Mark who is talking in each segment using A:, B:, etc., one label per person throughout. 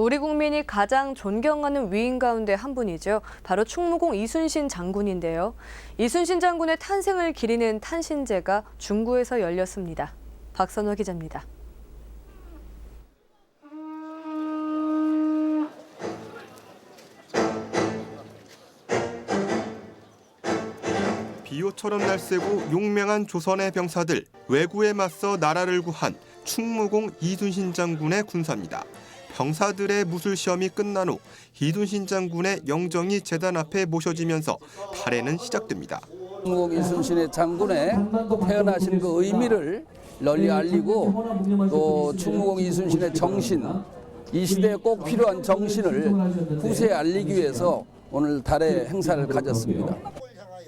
A: 우리 국민이 가장 존경하는 위인 가운데 한 분이죠. 바로 충무공 이순신 장군인데요. 이순신 장군의 탄생을 기리는 탄신제가 중구에서 열렸습니다. 박선호 기자입니다.
B: 비호처럼 날새고 용맹한 조선의 병사들 왜구에 맞서 나라를 구한 충무공 이순신 장군의 군사입니다. 병사들의 무술 시험이 끝난 후 이순신 장군의 영정이 재단 앞에 모셔지면서 발해는 시작됩니다.
C: 중국 이순신의 장군의 태어나신 그 의미를 널리 알리고 또 충무공 이순신의 정신 이 시대에 꼭 필요한 정신을 후세에 알리기 위해서 오늘 달의 행사를 가졌습니다.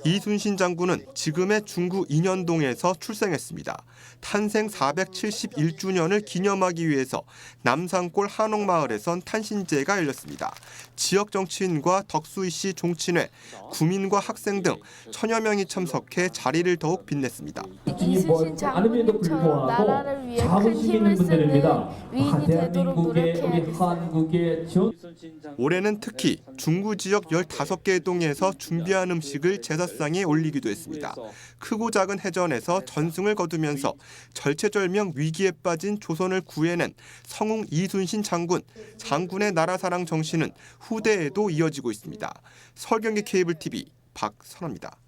B: 이순신 장군은 지금의 중구 인현동에서 출생했습니다. 탄생 471주년을 기념하기 위해서 남산골 한옥마을에선 탄신제가 열렸습니다. 지역 정치인과 덕수이 씨 종친회, 구민과 학생 등 천여 명이 참석해 자리를 더욱 빛냈습니다.
D: 이순신 장군님처럼 나라를 위해 큰 힘을 쓰는 위인이 되도록 노력해야겠어요.
E: 전
B: 올해는 특히 중구 지역 15개 동에서 준비한 음식을 제사 상에 올리기도 했습니다. 크고 작은 해전에서 전승을 거두면서 절체절명 위기에 빠진 조선을 구해낸 성웅 이순신 장군, 장군의 나라 사랑 정신은 후대에도 이어지고 있습니다. 설경기 케이블 TV 박선호입니다.